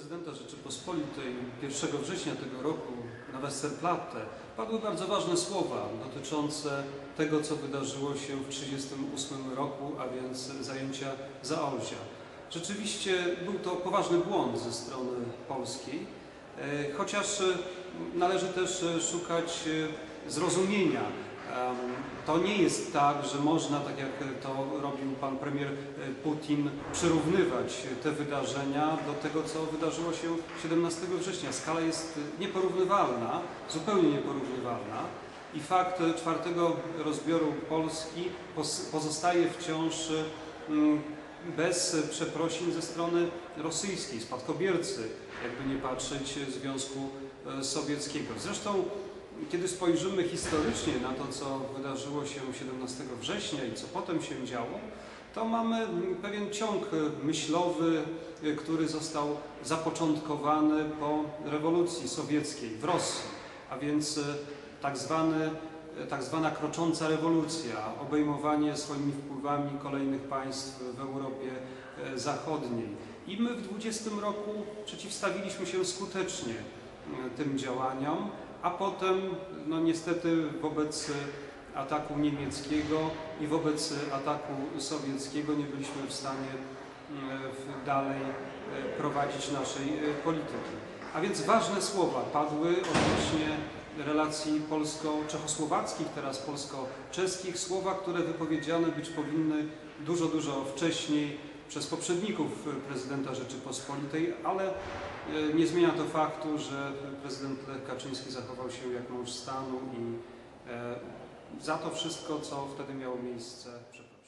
prezydenta Rzeczypospolitej 1 września tego roku na Westerplatte padły bardzo ważne słowa dotyczące tego, co wydarzyło się w 1938 roku, a więc zajęcia Zaolzia. Rzeczywiście był to poważny błąd ze strony polskiej, e, chociaż należy też szukać e, zrozumienia. To nie jest tak, że można, tak jak to robił pan premier e, Putin, przyrównywać te wydarzenia do tego, co wydarzyło się 17 września. Skala jest nieporównywalna, zupełnie nieporównywalna i fakt czwartego rozbioru Polski pozostaje wciąż mm, bez przeprosin ze strony rosyjskiej, spadkobiercy, jakby nie patrzeć, Związku e, Sowieckiego. Zresztą, kiedy spojrzymy historycznie na to, co wydarzyło się 17 września i co potem się działo, to mamy pewien ciąg e, myślowy, e, który został zapoczątkowany po rewolucji sowieckiej w Rosji, a więc e, tak zwany tak zwana krocząca rewolucja, obejmowanie swoimi wpływami kolejnych państw w Europie e, Zachodniej. I my w 20 roku przeciwstawiliśmy się skutecznie e, tym działaniom, a potem no niestety wobec ataku niemieckiego i wobec ataku sowieckiego nie byliśmy w stanie e, dalej e, prowadzić naszej e, polityki. A więc ważne słowa padły odnośnie relacji polsko-czechosłowackich, teraz polsko-czeskich, słowa, które wypowiedziane być powinny dużo, dużo wcześniej przez poprzedników prezydenta Rzeczypospolitej, ale e, nie zmienia to faktu, że prezydent Lech Kaczyński zachował się jak mąż stanu i e, za to wszystko, co wtedy miało miejsce, przepraszam.